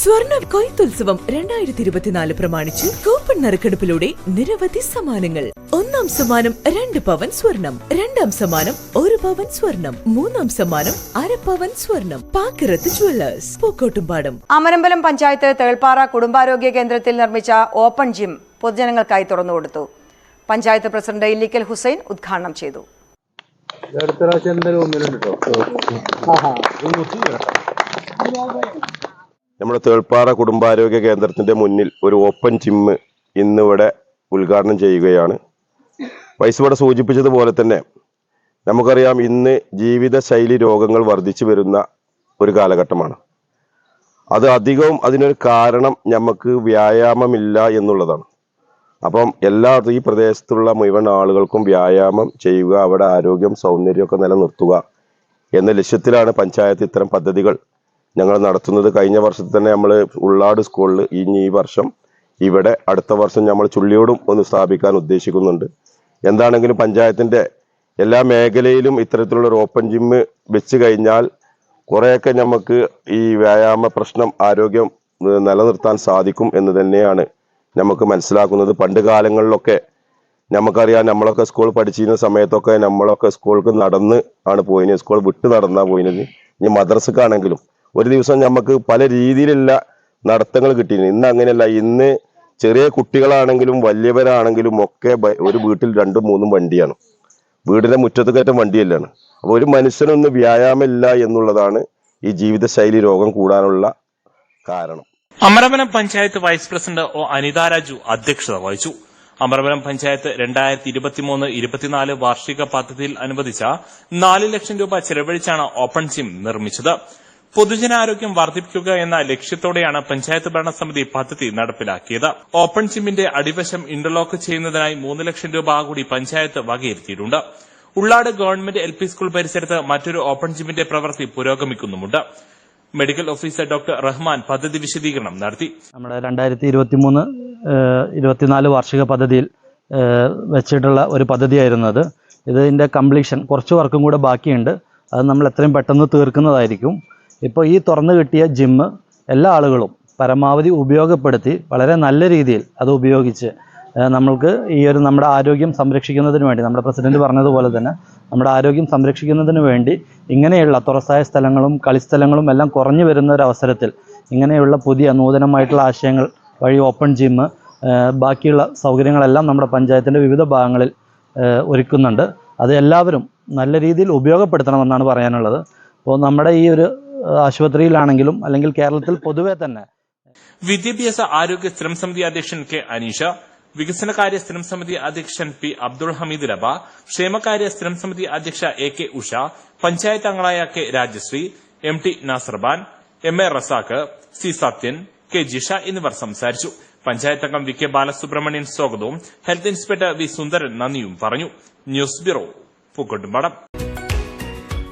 സ്വർണ കൊയ്ത്തുത്സവം രണ്ടായിരത്തി ഇരുപത്തിനാല് പ്രമാണിച്ച് കൂപ്പൺ നറുക്കെടുപ്പിലൂടെ നിരവധി സമ്മാനങ്ങൾ. ഒന്നാം സമ്മാനം രണ്ട് പവൻ സ്വർണം രണ്ടാം സമ്മാനം ഒരു പവൻ സ്വർണം മൂന്നാം സമ്മാനം അര പവൻ സ്വർണം. പാക്കിറത്ത് ജുവല്ലേഴ്സ് പൂക്കോട്ടുംപാടം. അമരമ്പലം പഞ്ചായത്ത് തേൾപ്പാറ കുടുംബാരോഗ്യ കേന്ദ്രത്തിൽ നിർമ്മിച്ച ഓപ്പൺ ജിം പൊതുജനങ്ങൾക്കായി തുറന്നുകൊടുത്തു പഞ്ചായത്ത് പ്രസിഡന്റ് ഇല്ലിക്കൽ ഹുസൈൻ ഉദ്ഘാടനം ചെയ്തു. അടുത്ത പ്രാവശ്യം എന്തായാലും ഒന്നിലുണ്ട് കേട്ടോ. നമ്മുടെ തേൾപ്പാറ കുടുംബാരോഗ്യ കേന്ദ്രത്തിന്റെ മുന്നിൽ ഒരു ഓപ്പൺ ജിമ്മ് ഇന്നിവിടെ ഉദ്ഘാടനം ചെയ്യുകയാണ്. വൈസ് ഇവിടെ സൂചിപ്പിച്ചതുപോലെ തന്നെ നമുക്കറിയാം ഇന്ന് ജീവിതശൈലി രോഗങ്ങൾ വർദ്ധിച്ചു വരുന്ന ഒരു കാലഘട്ടമാണ്. അത് അധികവും അതിനൊരു കാരണം നമുക്ക് വ്യായാമമില്ല എന്നുള്ളതാണ്. അപ്പം എല്ലാ ഈ പ്രദേശത്തുള്ള മുഴുവൻ ആളുകൾക്കും വ്യായാമം ചെയ്യുക അവിടെ ആരോഗ്യം സൗന്ദര്യമൊക്കെ നിലനിർത്തുക എന്ന ലക്ഷ്യത്തിലാണ് പഞ്ചായത്ത് ഇത്തരം പദ്ധതികൾ ഞങ്ങൾ നടത്തുന്നത് കഴിഞ്ഞ വർഷത്തിൽ തന്നെ നമ്മൾ ഉള്ളാട് സ്കൂളിൽ ഇനി ഈ വർഷം ഇവിടെ അടുത്ത വർഷം നമ്മൾ ചുള്ളിയോടും ഒന്ന് സ്ഥാപിക്കാൻ ഉദ്ദേശിക്കുന്നുണ്ട്. എന്താണെങ്കിലും പഞ്ചായത്തിന്റെ എല്ലാ മേഖലയിലും ഇത്തരത്തിലുള്ള ഒരു ഓപ്പൺ ജിമ്മ് വെച്ച് കഴിഞ്ഞാൽ കുറേയൊക്കെ നമുക്ക് ഈ വ്യായാമ പ്രശ്നം ആരോഗ്യം നിലനിർത്താൻ സാധിക്കും എന്ന് തന്നെയാണ് നമുക്ക് മനസ്സിലാക്കുന്നത്. പണ്ട് കാലങ്ങളിലൊക്കെ നമുക്കറിയാം നമ്മളൊക്കെ സ്കൂൾ പഠിച്ചിരുന്ന സമയത്തൊക്കെ നമ്മളൊക്കെ സ്കൂൾക്ക് നടന്ന് ആണ് പോയിന്. സ്കൂൾ വിട്ട് നടന്നാ പോയിനത് ഇനി മദ്രസക്കാണെങ്കിലും ഒരു ദിവസം നമുക്ക് പല രീതിയിലുള്ള നടത്തങ്ങൾ കിട്ടിയിരുന്നു ഇന്ന് അങ്ങനെയല്ല. ഇന്ന് ചെറിയ കുട്ടികളാണെങ്കിലും വലിയവരാണെങ്കിലും ഒക്കെ ഒരു വീട്ടിൽ രണ്ടും മൂന്നും വണ്ടിയാണ്. വീടിന്റെ മുറ്റത്ത് കയറ്റം വണ്ടിയല്ലാണ്. അപ്പോൾ ഒരു മനുഷ്യനൊന്ന് വ്യായാമമില്ല എന്നുള്ളതാണ് ഈ ജീവിതശൈലി രോഗം കൂടാനുള്ള കാരണം. Amaravanam panchayat vice president O Anitha Raju അധ്യക്ഷത വഹിച്ചു. അമരവനം പഞ്ചായത്ത് രണ്ടായിരത്തി ഇരുപത്തിമൂന്ന് ഇരുപത്തിനാല് വാർഷിക പദ്ധതിയിൽ അനുവദിച്ച നാല് ലക്ഷം രൂപ ചെലവഴിച്ചാണ് ഓപ്പൺ ജിം നിർമ്മിച്ചത്. പൊതുജനാരോഗ്യം വർദ്ധിപ്പിക്കുക എന്ന ലക്ഷ്യത്തോടെയാണ് പഞ്ചായത്ത് ഭരണസമിതി പദ്ധതി നടപ്പിലാക്കിയത്. ഓപ്പൺ ജിമ്മിന്റെ അടിവശം ഇന്റർലോക്ക് ചെയ്യുന്നതിനായി മൂന്ന് ലക്ഷം രൂപ കൂടി panchayat വകയിരുത്തിയിട്ടുണ്ട്. Ullad government L P school പരിസരത്ത് മറ്റൊരു ഓപ്പൺ ജിമ്മിന്റെ പ്രവൃത്തി പുരോഗമിക്കുന്നുമുണ്ട്. മെഡിക്കൽ ഓഫീസർ ഡോക്ടർ റഹ്മാൻ പദ്ധതി വിശദീകരണം നടത്തി. നമ്മുടെ രണ്ടായിരത്തി ഇരുപത്തി മൂന്ന് ഇരുപത്തിനാല് വാർഷിക പദ്ധതിയിൽ വെച്ചിട്ടുള്ള ഒരു പദ്ധതിയായിരുന്നു അത്. ഇതിന്റെ കംപ്ലീഷൻ കുറച്ച് വർക്കും കൂടെ ബാക്കിയുണ്ട്. അത് നമ്മൾ എത്രയും പെട്ടെന്ന് തീർക്കുന്നതായിരിക്കും. ഇപ്പോൾ ഈ തുറന്നു കിട്ടിയ ജിമ്മ് എല്ലാ ആളുകളും പരമാവധി ഉപയോഗപ്പെടുത്തി വളരെ നല്ല രീതിയിൽ അത് ഉപയോഗിച്ച് നമ്മൾക്ക് ഈ ഒരു നമ്മുടെ ആരോഗ്യം സംരക്ഷിക്കുന്നതിന് വേണ്ടി നമ്മുടെ പ്രസിഡന്റ് പറഞ്ഞതുപോലെ തന്നെ നമ്മുടെ ആരോഗ്യം സംരക്ഷിക്കുന്നതിന് വേണ്ടി ഇങ്ങനെയുള്ള തുറസായ സ്ഥലങ്ങളും കളിസ്ഥലങ്ങളും എല്ലാം കുറഞ്ഞു വരുന്ന ഒരു അവസരത്തിൽ ഇങ്ങനെയുള്ള പുതിയ നൂതനമായിട്ടുള്ള ആശയങ്ങൾ വഴി ഓപ്പൺ ജിമ്മ് ബാക്കിയുള്ള സൗകര്യങ്ങളെല്ലാം നമ്മുടെ പഞ്ചായത്തിന്റെ വിവിധ ഭാഗങ്ങളിൽ ഒരുക്കുന്നുണ്ട്. അത് എല്ലാവരും നല്ല രീതിയിൽ ഉപയോഗപ്പെടുത്തണമെന്നാണ് പറയാനുള്ളത്. അപ്പോൾ നമ്മുടെ ഈ ഒരു ആശുപത്രിയിലാണെങ്കിലും അല്ലെങ്കിൽ കേരളത്തിൽ പൊതുവെ തന്നെ. വിദ്യാഭ്യാസ ആരോഗ്യ സ്ഥിരം സമിതി അധ്യക്ഷൻ കെ അനീഷ വികസനകാര്യ സ്ഥിരം സമിതി അധ്യക്ഷൻ പി അബ്ദുൾ ഹമീദ് റബ ക്ഷേമകാര്യ സ്ഥിരം സമിതി അധ്യക്ഷ എ കെ ഉഷ പഞ്ചായത്ത് അംഗങ്ങളായ K Rajasree M T Nasarban M A Razak C Sathyan K Jisha എന്നിവർ സംസാരിച്ചു. പഞ്ചായത്ത് അംഗം വി കെ ബാലസുബ്രഹ്മണ്യൻ സ്വാഗതവും ഹെൽത്ത് ഇൻസ്പെക്ടർ വി സുന്ദരൻ നന്ദിയും പറഞ്ഞു. News bureau Pookkottumpadam.